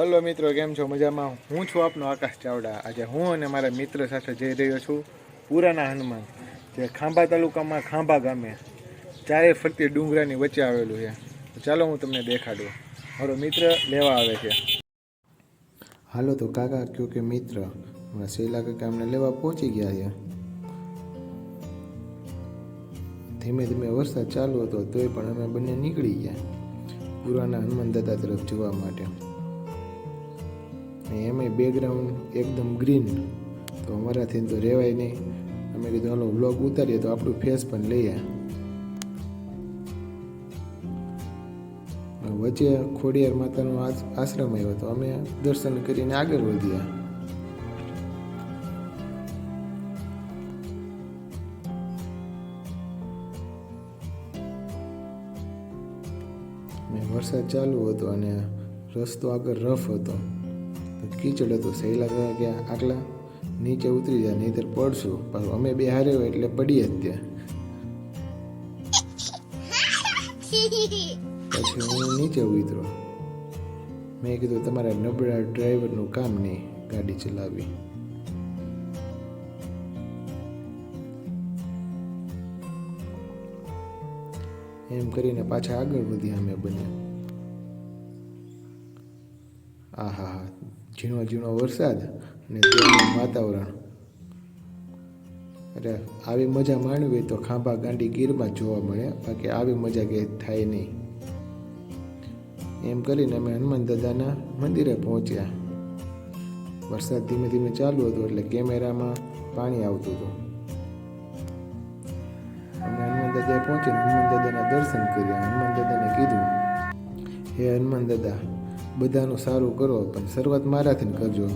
Hello મિત્રો, કેમ છો? મજામાં? હું છું આપનો આકાશ ચાવડા. આજે હું અને મારા મિત્ર સાથે જઈ રહ્યો છું પુરાના હનુમાન, જે ખાંભા તાલુકામાં ખાંભા ગામે ચારે ફરતી ડુંગરાની વચ્ચે આવેલું છે. ચાલો હું તમને દેખાડું. મારો મિત્ર લેવા આવે છે. હાલો, તો કાકા કયો કે મિત્ર? મારા શૈલા કાકા અમને લેવા પહોંચી ગયા છે. ધીમે ધીમે વરસાદ ચાલુ હતો, તોય પણ અમે બંને નીકળી ગયા પુરાના હનુમાન દાદા તરફ જોવા માટે. અને એમાંય બેકગ્રાઉન્ડ એકદમ ગ્રીન તો અમારાથી તો રહેવાય નહીં. અમે કીધું, હાલો વ્લોગ ઉતારીએ તો આપણું ફેસ પણ લઈએ વચ્ચે ખોડિયાર માતાનો આશ્રમ આવ્યો તો અમે દર્શન કરીને આગળ વધ્યા. ને વરસાદ ચાલુ હતો અને રસ્તો આગળ રફ હતો. કીચડ હતો, સહેલા ગયા કે આટલા. નીચે ઉતરી જાય નહીતર પડશું. પણ અમે બે હારે હોય એટલે પડીએ ત્યાં. પછી હું નીચે ઉતરો મેં કીધું, તમારા નબળા ડ્રાઈવરનું કામ નહીં, ગાડી ચલાવી. એમ કરીને પાછા આગળ વધ્યા અમે બંને. આહા હા ઝીણો ઝીણો વરસાદ અને ત્યાંનું વાતાવરણ. અરે, આવી મજા માણવી તો ખાંભા ગાંડી ગીરમાં જોવા મળે. બાકી આવી મજા કે થાય નહીં. એમ કરીને અમે હનુમાન દાદાના મંદિરે પહોંચ્યા. વરસાદ ધીમે ધીમે ચાલુ હતો એટલે કેમેરામાં પાણી આવતું હતું. અમે હનુમાન દાદાએ પહોંચીને હનુમાન દાદાના દર્શન કર્યા. હનુમાન દાદાને કીધું, હે હનુમાન દાદા બધાનું સારું કરો, પણ શરૂઆત મારાથી કરજો.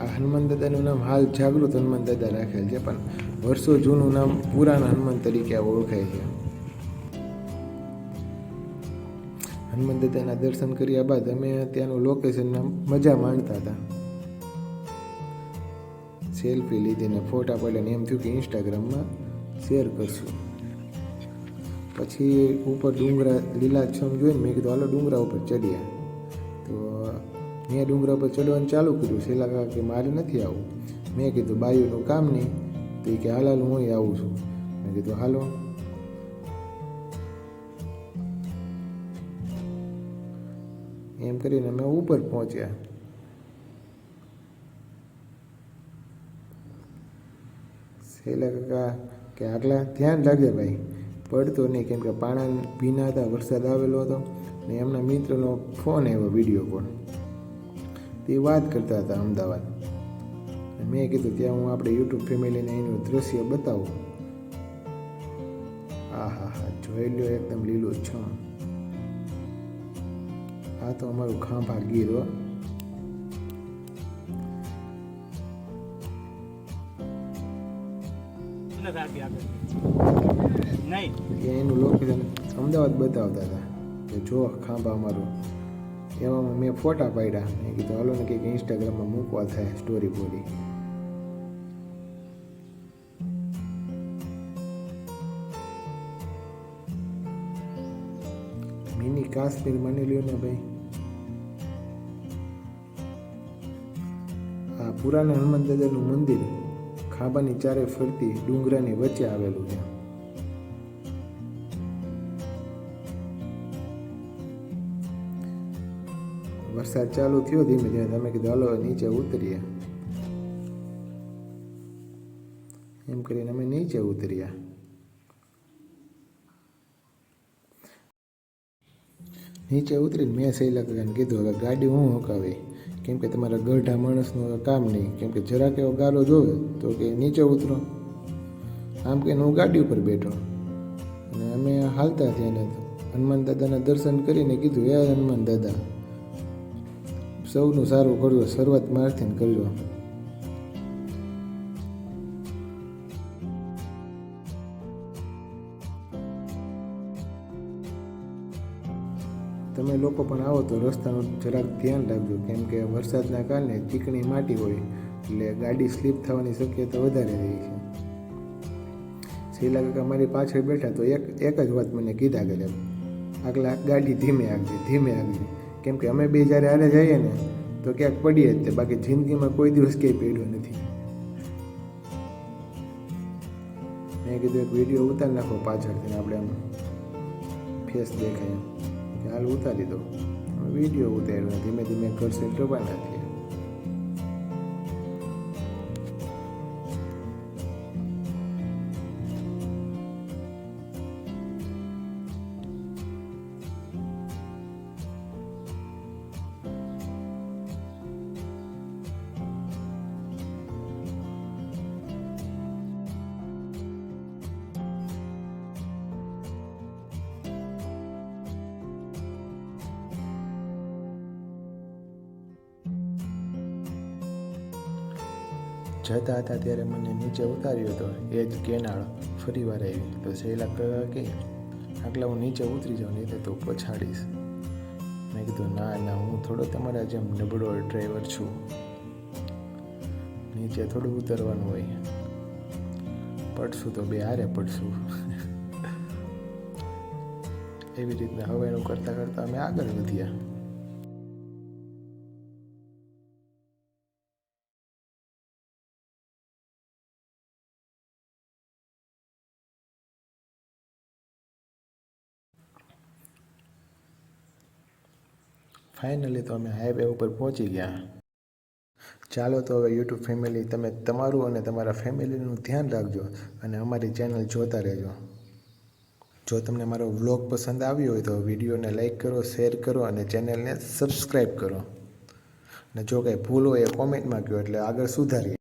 આ હનુમાન દાદાનું નામ હાલ જાગૃત હનુમાન દાદા રાખેલ છે, પણ વર્ષો જૂનું નામ પુરાણા હનુમાન તરીકે ઓળખાય છે. હનુમાન દાદાના દર્શન કર્યા બાદ અમે ત્યાંનું લોકેશનના મજા માણતા હતા. સેલ્ફી લીધીને ફોટા પાડીને એમ થયું કે ઇન્સ્ટાગ્રામમાં શેર કરશું. પછી ઉપર ડુંગરા લીલાછમ જોઈને મેં કીધું, હાલો ડુંગરા ઉપર ચડ્યા તો મેં ડુંગરા ઉપર ચડવાનું ચાલુ કર્યું. શેલા કાકા કે મારે નથી આવું. મેં કીધું, બાયુનું કામ નહીં. તો એ કે, હાલ હાલ, હું આવું છું. મેં કીધું, હાલો. એમ કરીને અમે ઉપર પહોંચ્યા. શૈલા કાકા કે, આટલા? ધ્યાન રાખજે ભાઈ. પડતો નહીં, કેમ કે પાણા ભીના હતા, વરસાદ આવેલો હતો ને એમના મિત્રનો ફોન આવ્યો વીડિયો કોલ. તે વાત કરતા હતા અમદાવાદ. મેં કીધું, ત્યાં હું આપણે યુટ્યુબ ફેમિલીને એનું દૃશ્ય બતાવું. હા હા હા જોઈ લ્યો, એકદમ લીલું છમ આ તો અમારું ખાંભા ગીર હો નથી આગળ નહીં. એનું લોકેશન અમદાવાદ બતાવતા હતા. કે જો ખાંભા અમારું એમાં મેં ફોટા પાડ્યા. મેં કીધું, હાલો ને કંઈક ઇન્સ્ટાગ્રામમાં મૂકવા થાય સ્ટોરી બોરી મિની કાશ્મીર માની લ્યો ને ભાઈ. આ પુરાના હનુમાન દાદાનું મંદિર. ખાંભાની ચારે ફરતી ડુંગરાની વચ્ચે આવેલું છે. વરસાદ ચાલુ થયો ધીમે ધીમે. તમે કીધું, હાલો, નીચે ઉતરીએ. એમ કરીને અમે નીચે ઉતર્યા. નીચે ઉતરીને મેં સહેલા કાકાને કીધું, હવે ગાડી હું હકાવી? કેમ કે તમારા ગઢા માણસનું કામ નહીં. કેમ કે જરાક એવો ગાલો જોવે તો કે નીચે ઉતરો. આમ કે હું ગાડી ઉપર બેઠો. અને અમે હાલતા થયા ને હનુમાન દાદાના દર્શન કરીને કીધું યાર હનુમાન દાદા, સૌનું સારું કરજો, શરૂઆત મારથી કરજો. તમે લોકો પણ આવો તો રસ્તાનું જરાક ધ્યાન રાખજો. કેમ કે વરસાદના કારણે ચીકણી માટી હોય, એટલે ગાડી સ્લીપ થવાની શક્યતા વધારે રહી છે. કાકા મારી પાછળ બેઠા તો એક એક જ વાત મને કીધા કરે. આગલા, ગાડી ધીમે આગજે ધીમે આગજે કેમ કે અમે બે જ્યારે આરે જઈએ ને, તો ક્યાંક પડીએ જ તે બાકી જિંદગીમાં કોઈ દિવસ ક્યાંય પડ્યો નથી. મેં કીધું, એક વીડિયો ઉતારી નાખો પાછળથી આપણે આમ ફેસ દેખાય. એમ કે હાલ ઉતારી દો વીડિયો ઉતાર્યો. ધીમે ધીમે ઘર સેટ કરવા જતા હતા ત્યારે મને નીચે ઉતાર્યો હતો એ જ કેનાળ ફરી વાર આવી. તો શૈલા કહેવા કે આટલા હું નીચે ઉતરી જાઉં, નહીં તો તું પછાડીશ. મેં કીધું, ના ના, હું થોડો તમારા જેમ નબળો ડ્રાઈવર છું. નીચે થોડું ઉતરવાનું હોય. પડશું તો બે હારે પડશું. એવી રીતના હવે એનું કરતાં કરતાં અમે આગળ વધ્યા. ફાઇનલી તો અમે હાઈવે ઉપર પહોંચી ગયા. ચાલો તો હવે યુટ્યુબ ફેમિલી તમે તમારું અને તમારા ફેમિલીનું ધ્યાન રાખજો અને અમારી ચેનલ જોતા રહેજો. જો તમને મારો વ્લોગ પસંદ આવ્યો હોય તો વિડીયોને લાઇક કરો શેર કરો અને ચેનલને સબસ્ક્રાઈબ કરો. અને જો કંઈ ભૂલ હોય એ કોમેન્ટમાં કહો એટલે આગળ સુધારીએ.